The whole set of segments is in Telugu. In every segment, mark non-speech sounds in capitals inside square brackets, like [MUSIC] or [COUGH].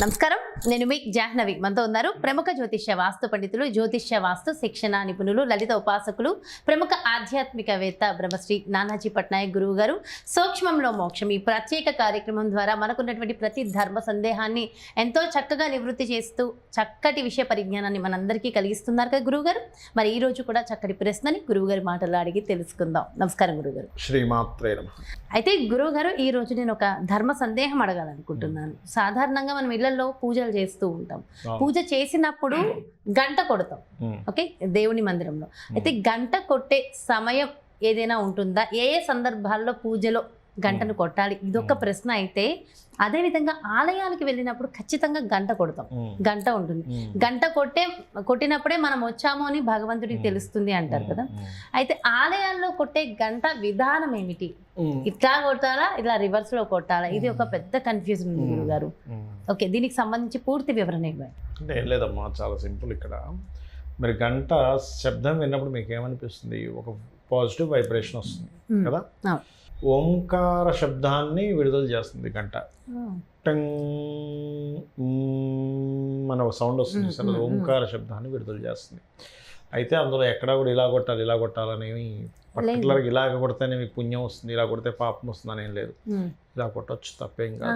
నమస్కారం. నేను మీ జాహ్నవి. మనతో ఉన్నారు ప్రముఖ జ్యోతిష్య వాస్తు పండితులు జ్యోతిష్య వాస్తు శిక్షణ నిపుణులు లలిత ఉపాసకులు ప్రముఖ ఆధ్యాత్మికవేత్త బ్రహ్మశ్రీ నానాజీ పట్నాయక్ గురువు గారు. సూక్ష్మంలో మోక్షం. ఈ ప్రత్యేక కార్యక్రమం ద్వారా మనకున్నటువంటి ప్రతి ధర్మ సందేహాన్ని ఎంతో చక్కగా నివృత్తి చేస్తూ చక్కటి విషయ పరిజ్ఞానాన్ని మనందరికీ కలిగిస్తున్నారు కదా గురువు గారు. మరి ఈ రోజు కూడా చక్కటి ప్రశ్నని గురువు గారి మాటలు అడిగి తెలుసుకుందాం. నమస్కారం గురుగారు శ్రీమాత్రే అయితే గురువు గారు ఈ రోజు నేను ఒక ధర్మ సందేహం అడగాలనుకుంటున్నాను. సాధారణంగా మనం ఇళ్ళలో పూజలు చేస్తూ ఉంటాం. పూజ చేసినప్పుడు గంట కొడతాం. ఓకే? దేవుని మందిరంలో. అయితే గంట కొట్టే సమయం ఏదైనా ఉంటుందా? ఏ ఏ సందర్భాల్లో పూజలో గంటను కొట్టాలి. ఇదొక ప్రశ్న అయితే అదే విధంగా ఆలయాలకు వెళ్ళినప్పుడు ఖచ్చితంగా గంట కొడతాం. గంట ఉంటుంది. గంట కొట్టే కొట్టినప్పుడే మనం వచ్చాము అని భగవంతుడికి తెలుస్తుంది అంటారు కదా. అయితే ఆలయాల్లో కొట్టే గంట విధానం ఏమిటి? ఇట్లా కొట్టాలా ఇలా రివర్స్లో కొట్టాలా? ఇది ఒక పెద్ద కన్ఫ్యూజన్ ఉంది గురువు గారు ఓకే దీనికి సంబంధించి పూర్తి వివరణ ఇవ్వండి. అంటే లేదమ్మా చాలా సింపుల్ ఇక్కడ. మరి గంట శబ్దం విన్నప్పుడు మీకు ఏమనిపిస్తుంది? ఒక పాజిటివ్ వైబ్రేషన్ వస్తుంది. కదా. ఓంకార శబ్దాన్ని విడుదల చేస్తుంది గంట. టంగ్ ఒక సౌండ్ వస్తుంది సార్ ఓంకార శబ్దాన్ని విడుదల చేస్తుంది. అయితే అందులో ఎక్కడ కూడా ఇలా కొట్టాలి ఇలా కొట్టాలనేవి పర్టికులర్గా ఇలాగ కొడితేనే మీకు పుణ్యం వస్తుంది ఇలా కొడితే పాపం వస్తుంది అనేం లేదు. ఇలా కొట్టొచ్చు తప్పేం కాదు.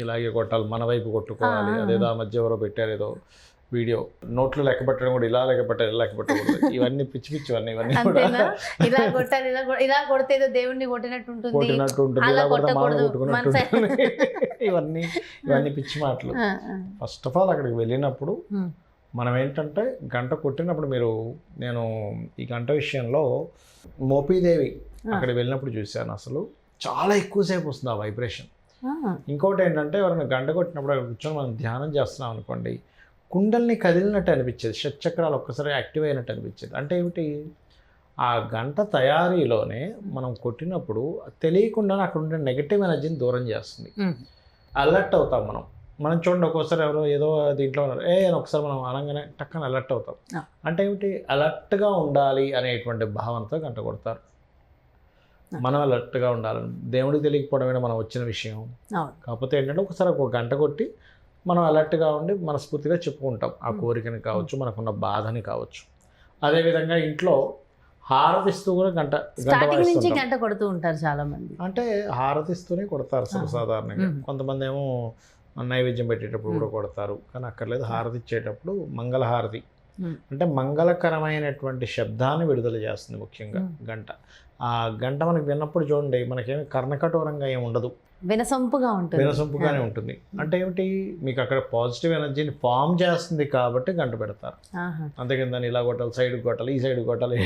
ఇలాగే కొట్టాలి మన వైపు కొట్టుకోవాలి. అదేదో ఆ మధ్య ఎవరో పెట్టారు ఏదో. వీడియో. నోట్లు లెక్క పెట్టడం కూడా ఇలా లెక్క పెట్టాలి ఇలా లెక్క పెట్టకూడదు [LAUGHS] ఇవన్నీ పిచ్చి పిచ్చి ఇవన్నీ ఇవన్నీ ఇలా కొట్టాలి ఇలా ఇలా కొడితే దేవుణ్ణి కొట్టినట్టు ఉంటుంది. కొట్టినట్టు ఉంటుంది అలా ఇలా కొడితే. కొట్టుకున్నట్టు మన ఉంటుంది. [LAUGHS] ఇవన్నీ ఇవన్నీ పిచ్చి మాటలు. ఫస్ట్ ఆఫ్ ఆల్ అక్కడికి వెళ్ళినప్పుడు. మనం ఏంటంటే గంట కొట్టినప్పుడు మీరు నేను ఈ గంట విషయంలో మోపీదేవి ఆ. అక్కడికి వెళ్ళినప్పుడు చూశాను అసలు. చాలా ఎక్కువసేపు వస్తుంది ఆ వైబ్రేషన్. ఇంకోటి ఏంటంటే ఎవరైనా గంట కొట్టినప్పుడు అక్కడ కూర్చొని మనం ధ్యానం చేస్తున్నాం అనుకోండి కుండల్ని కదిలినట్టు అనిపించేది షట్చక్రాలు ఒక్కసారి యాక్టివ్ అయినట్టు అనిపించేది. అంటే ఏమిటి? ఆ గంట తయారీలోనే మనం కొట్టినప్పుడు తెలియకుండానే అక్కడ ఉండే నెగటివ్ ఎనర్జీని దూరం చేస్తుంది. అలర్ట్ అవుతాం మనం. మనం చూడండి ఒక్కోసారి ఎవరో ఏదో దీంట్లో ఉన్నారు. ఏ అని ఒకసారి మనం అనగానే టక్కన అలర్ట్ అవుతాం. అంటే ఏమిటి? అలర్ట్గా ఉండాలి అనేటువంటి భావనతో గంట కొడతారు. మనం అలర్ట్గా ఉండాలని. దేవుడికి తెలియకపోవడమే మనం వచ్చిన విషయం? కాకపోతే ఏంటంటే ఒకసారి ఒక గంట కొట్టి మనం అలర్ట్గా ఉండి మనస్ఫూర్తిగా చెప్పుకుంటాం ఆ. కోరికని కావచ్చు మనకున్న బాధని కావచ్చు అదేవిధంగా ఇంట్లో హారతిస్తూ కూడా గంట స్టార్టింగ్ నుంచి. గంట కొడుతూ ఉంటారు చాలా మంది అంటే హారతిస్తూనే కొడతారు మ్మ్. కొంతమంది ఏమో నైవేద్యం పెట్టేటప్పుడు కూడా. కొడతారు కానీ అక్కర్లేదు హారతి ఇచ్చేటప్పుడు మంగళహారతి. అంటే మంగళకరమైనటువంటి శబ్దాన్ని విడుదల చేస్తుంది ముఖ్యంగా. గంట ఆ గంట మనకి విన్నప్పుడు చూడండి మనకేమి కర్ణకఠోరంగా ఏమి ఉండదు వినసొంపుగా ఉంటుంది. వినసొంపుగానే ఉంటుంది. అంటే ఏమిటి? మీకు అక్కడ పాజిటివ్ ఎనర్జీని ఫామ్ చేస్తుంది కాబట్టి గంట పెడతారు. అంతేకాని దాన్ని ఇలా కొట్టాలి సైడ్ కొట్టాలి ఈ సైడ్ కొట్టాలి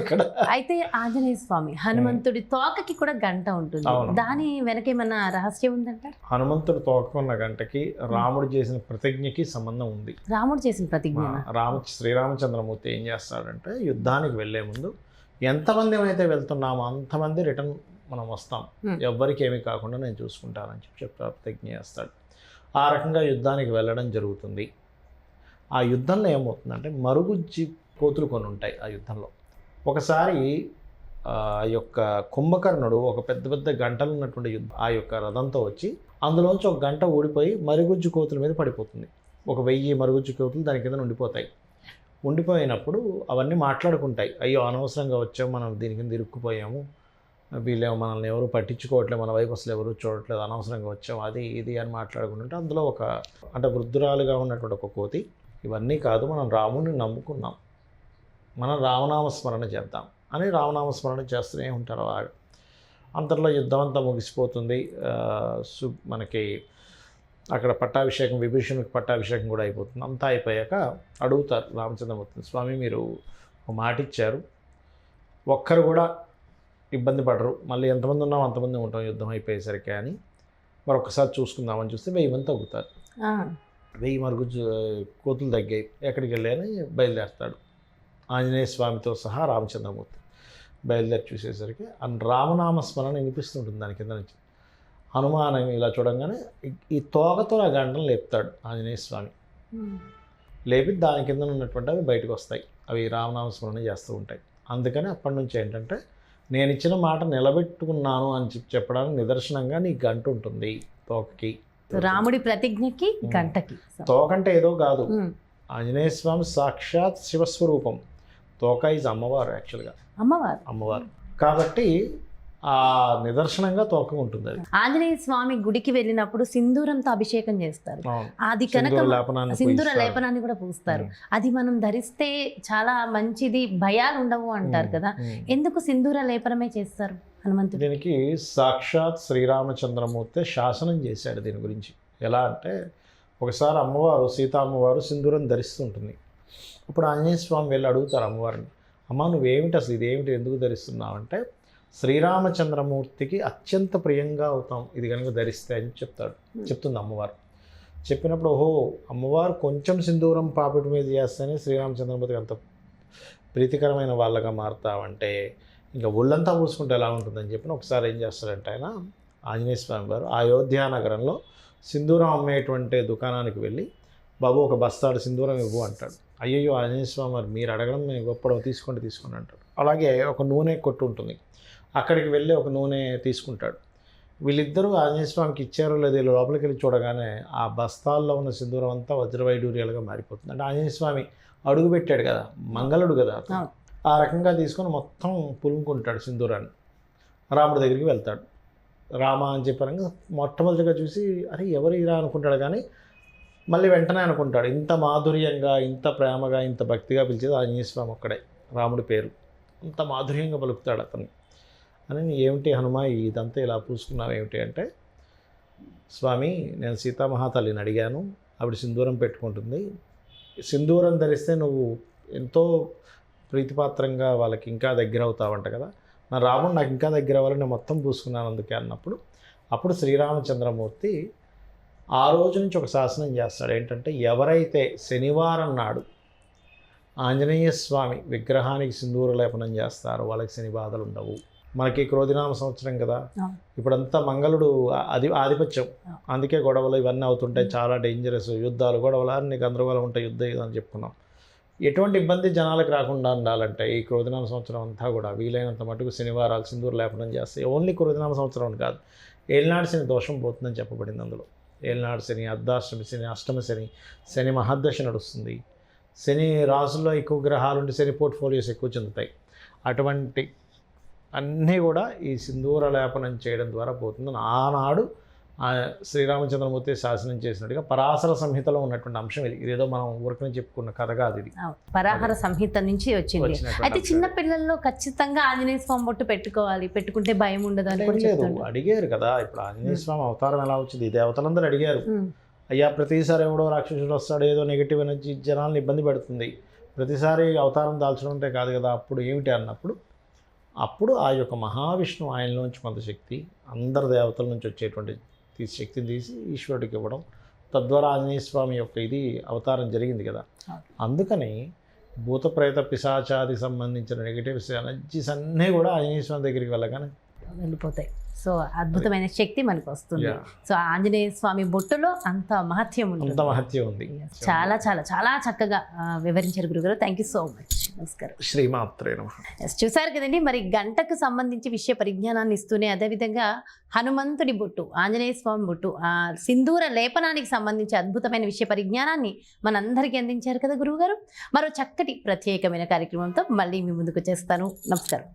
అక్కడ. అయితే ఆంజనేయ స్వామి హనుమంతుడి తోకకి కూడా గంట ఉంటుంది. దాని వెనక ఏమన్నా రహస్యం ఉందంటారు? హనుమంతుడు తోకకున్న గంటకి రాముడు చేసిన ప్రతిజ్ఞకి సంబంధం ఉంది. రాముడు చేసిన ప్రతిజ్ఞ. రామ శ్రీరామచంద్రమూర్తి ఏం చేస్తాడంటే యుద్ధానికి వెళ్ళే ముందు ఎంతమంది అయితే వెళ్తున్నామో అంతమంది రిటర్న్ మనం వస్తాం. ఎవ్వరికి ఏమీ కాకుండా నేను చూసుకుంటానని చెప్పి ప్రతిజ్ఞ చేస్తాడు. ఆ రకంగా యుద్ధానికి వెళ్ళడం జరుగుతుంది. ఆ యుద్ధంలో ఏమవుతుందంటే మరుగుజ్జి కోతులు కొన్ని ఉంటాయి ఆ యుద్ధంలో. ఒకసారి ఆ యొక్క కుంభకర్ణుడు ఒక పెద్ద పెద్ద గంటలు ఉన్నటువంటి యుద్ధ ఆ యొక్క రథంతో వచ్చి అందులోంచి ఒక గంట ఊడిపోయి మరుగుజ్జు కోతుల మీద పడిపోతుంది. ఒక వెయ్యి మరుగుజ్జు కోతులు దాని కింద ఉండిపోతాయి. ఉండిపోయినప్పుడు అవన్నీ మాట్లాడుకుంటాయి. అయ్యో అనవసరంగా వచ్చాము మనం దీని కింద ఇరుక్కుపోయాము. వీళ్ళేమో మనల్ని ఎవరు పట్టించుకోవట్లేదు మన వైపు అసలు ఎవరు చూడట్లేదు అనవసరంగా వచ్చాము అది ఇది అని మాట్లాడుకుంటుంటే అందులో ఒక అంటే వృద్ధురాలుగా ఉన్నటువంటి ఒక కోతి ఇవన్నీ కాదు మనం రాముడిని నమ్ముకున్నాం. మనం రామనామస్మరణ చేద్దాం అని రామనామస్మరణ చేస్తూనే ఉంటారు వాళ్ళు అంతలో యుద్ధం అంతా ముగిసిపోతుంది. సు మనకి అక్కడ పట్టాభిషేకం విభీషణుడికి పట్టాభిషేకం కూడా అయిపోతుంది. అంతా అయిపోయాక అడుగుతారు రామచంద్రమూర్తి స్వామి మీరు ఒక మాట ఇచ్చారు ఒక్కరు కూడా ఇబ్బంది పడరు. మళ్ళీ ఎంతమంది ఉన్నాం అంతమంది ఉంటాం. యుద్ధం అయిపోయేసరికి అని మరొకసారి చూసుకుందామని చూస్తే వెయ్యి మంది తగ్గుతారు. వెయ్యి మరుగు కోతులు తగ్గాయి. ఎక్కడికి వెళ్ళాయని బయలుదేరుతాడు. ఆంజనేయ స్వామితో సహా రామచంద్రమూర్తి బయలుదేరి చూసేసరికి రామనామ స్మరణ వినిపిస్తుంటుంది దాని కింద నుంచి. హనుమానం ఇలా చూడంగానే ఈ- తోకతో ఆ గంటను లేపుతాడు ఆంజనేయ స్వామి. లేపి దాని కింద ఉన్నటువంటి అవి బయటకు వస్తాయి. అవి రామనామ స్మరణ చేస్తూ ఉంటాయి. అందుకని అప్పటి నుంచి ఏంటంటే నేను ఇచ్చిన మాట నిలబెట్టుకున్నాను అని చెప్పి చెప్పడానికి నిదర్శనంగా నీ గంట ఉంటుంది తోకకి. రాముడి ప్రతిజ్ఞకి గంటకి. తోకంటే ఏదో కాదు. ఆంజనేయ స్వామి సాక్షాత్ శివస్వరూపం. తోక ఇస్ అమ్మవారు యాక్చువల్గా అమ్మవారు. అమ్మవారు. కాబట్టి ఆ నిదర్శనంగా తోక ఉంటుంది అది. ఆంజనేయ స్వామి గుడికి వెళ్ళినప్పుడు సింధూరంతో అభిషేకం చేస్తారు. అది కనుక సింధూర లేపనాన్ని కూడా పూస్తారు. అది మనం ధరిస్తే చాలా మంచిది భయాలు ఉండవు అంటారు కదా. ఎందుకు సింధూర లేపనమే చేస్తారు హనుమంతుడు? దీనికి సాక్షాత్ శ్రీరామచంద్రమూర్తి శాసనం చేశాడు దీని గురించి. ఎలా అంటే ఒకసారి అమ్మవారు సీతా అమ్మవారు సింధూరం ధరిస్తుంటుంది. అప్పుడు ఆంజనేయ స్వామి వెళ్ళి అడుగుతారు అమ్మవారిని అమ్మ నువ్వేమిటి అసలు ఇదేమిటి? ఎందుకు ధరిస్తున్నావు? అంటే శ్రీరామచంద్రమూర్తికి అత్యంత ప్రియంగా అవుతాం. ఇది కనుక ధరిస్తే అని చెప్తాడు. చెప్తుంది అమ్మవారు. చెప్పినప్పుడు ఓహో అమ్మవారు కొంచెం సింధూరం పాపిటి మీద చేస్తేనే శ్రీరామచంద్రమూర్తికి అంత ప్రీతికరమైన వాళ్ళగా మారుతావంటే ఇంకా ఒళ్ళంతా పూసుకుంటే ఎలా ఉంటుందని చెప్పి ఒకసారి ఏం చేస్తారంటే ఆయన ఆంజనేయ స్వామి వారు అయోధ్య నగరంలో సింధూరం అమ్మేటువంటి దుకాణానికి వెళ్ళి బాబు ఒక బస్తాడు సింధూరం ఇవ్వు అంటాడు. అయ్యయ్యో ఆంజనేయ స్వామి వారు మీరు అడగడం మేము గొప్పడం తీసుకోండి తీసుకోండి అంటాడు. అలాగే ఒక నూనె కొట్టు ఉంటుంది. అక్కడికి వెళ్ళి ఒక నూనె తీసుకుంటాడు. వీళ్ళిద్దరూ ఆంజనేయ స్వామికి ఇచ్చారో లేదో వీళ్ళు లోపలికి వెళ్ళి చూడగానే ఆ బస్తాల్లో ఉన్న సింధూరం అంతా వజ్రవైడూర్యాలుగా మారిపోతుంది. అంటే ఆంజనేయ స్వామి అడుగు పెట్టాడు కదా మంగళుడు కదా. ఆ రకంగా తీసుకొని మొత్తం పులుముకుంటాడు సింధూరాన్ని. రాముడి దగ్గరికి వెళ్తాడు. రామ అని చెప్పారంగా మొట్టమొదటిగా చూసి అరే ఎవరు ఇరా అనుకుంటాడు కానీ మళ్ళీ వెంటనే అనుకుంటాడు. ఇంత మాధుర్యంగా ఇంత ప్రేమగా ఇంత భక్తిగా పిలిచేది ఆంజనేయ స్వామి ఒక్కడే రాముడి పేరు. అంత మాధుర్యంగా పలుకుతాడు అతను అని ఏమిటి హనుమా ఇదంతా ఇలా పూసుకున్నావు ఏమిటి అంటే స్వామి నేను సీతామహాతల్లిని అడిగాను. ఆవిడ సింధూరం పెట్టుకుంటుంది. సింధూరం ధరిస్తే నువ్వు ఎంతో ప్రీతిపాత్రంగా వాళ్ళకి ఇంకా దగ్గర అవుతావంట కదా. నా రాముడు నాకు ఇంకా దగ్గర అవ్వాలని నేను మొత్తం పూసుకున్నాను అందుకే అన్నప్పుడు అప్పుడు శ్రీరామచంద్రమూర్తి ఆ రోజు నుంచి ఒక శాసనం చేస్తాడు. ఏంటంటే ఎవరైతే శనివారం నాడు ఆంజనేయ స్వామి విగ్రహానికి సింధూర లేపనం చేస్తారో. వాళ్ళకి శని బాధలు ఉండవు. మనకి క్రోధినామ సంవత్సరం కదా. ఇప్పుడంతా మంగళుడు ఆది ఆధిపత్యం. అందుకే గొడవలు ఇవన్నీ అవుతుంటాయి. చాలా డేంజరస్ యుద్ధాలు గొడవలు అన్ని గందరగోళం ఉంటాయి యుద్ధ అని చెప్పుకున్నాం. ఎటువంటి ఇబ్బంది జనాలకు రాకుండా ఉండాలంటే ఈ క్రోధినామ సంవత్సరం అంతా కూడా వీలైనంత మటుకు శనివారాలు సింధూర లేపనం చేస్తాయి ఓన్లీ క్రోధినామ సంవత్సరం కాదు. ఏలినాడు శని దోషం పోతుందని చెప్పబడింది అందులో. ఏలినాడు శని అర్ధాష్టమి శని అష్టమ శని శని మహర్దశ నడుస్తుంది. శని రాసుల్లో ఎక్కువ గ్రహాలు ఉండి శని పోర్ట్ఫోలియోస్ ఎక్కువ చెందుతాయి. అటువంటి అన్నీ కూడా ఈ సింధూర లేపనం చేయడం ద్వారా పోతుంది. ఆనాడు శ్రీరామచంద్రమూర్తి శాసనం చేసినట్టుగా పరాశర సంహితలో ఉన్నటువంటి అంశం ఇది. ఇదేదో మనం ఊరికనే చెప్పుకున్న కథ కాదు ఇది. పరాహార సంహిత నుంచి వచ్చింది. అయితే చిన్న. పిల్లల్లో ఖచ్చితంగా ఆంజనేయ స్వామి బొట్టు పెట్టుకోవాలి. పెట్టుకుంటే భయం ఉండదు అని లేదు. అడిగారు కదా. ఇప్పుడు ఆంజనేయ స్వామి అవతారం ఎలా వచ్చింది? దేవతలందరూ అడిగారు. అయ్యా ప్రతిసారి ఎవడో రాక్షసుడు వస్తాడు ఏదో నెగిటివ్ ఎనర్జీ జనాలను ఇబ్బంది పెడుతుంది. ప్రతిసారి అవతారం దాల్చడం అంటే కాదు కదా అప్పుడు ఏమిటి అన్నప్పుడు? అప్పుడు ఆ యొక్క మహావిష్ణువు ఆయనలోంచి కొంత శక్తి అందరి దేవతల నుంచి వచ్చేటువంటి తీసి శక్తిని తీసి ఈశ్వరుడికి ఇవ్వడం. తద్వారా ఆంజనేయ స్వామి యొక్క ఇది అవతారం జరిగింది కదా. అందుకని భూత ప్రేత పిశాచాది సంబంధించిన నెగిటివ్ ఎనర్జీస్ అన్నీ కూడా ఆంజనేయ స్వామి దగ్గరికి వెళ్ళగానే వెళ్ళిపోతాయి. సో అద్భుతమైన శక్తి మనకు వస్తుంది. సో ఆంజనేయ స్వామి బొట్టులో అంత మహత్యం ఉంటుంది. మహత్యం ఉంది. చాలా చాలా చాలా చక్కగా వివరించారు గురుగారు. థ్యాంక్ యూ సో మచ్ నమస్కారం. శ్రీమాత్రే చూసారు కదండి మరి గంటకు సంబంధించి విషయ పరిజ్ఞానాన్ని ఇస్తూనే అదేవిధంగా హనుమంతుడి బొట్టు ఆంజనేయ స్వామి బొట్టు ఆ సింధూర లేపనానికి సంబంధించి అద్భుతమైన విషయ పరిజ్ఞానాన్ని మనందరికీ అందించారు కదా గురువుగారు. మరో చక్కటి ప్రత్యేకమైన కార్యక్రమంతో మళ్ళీ మీ ముందుకు వచ్చేస్తాను. నమస్కారం.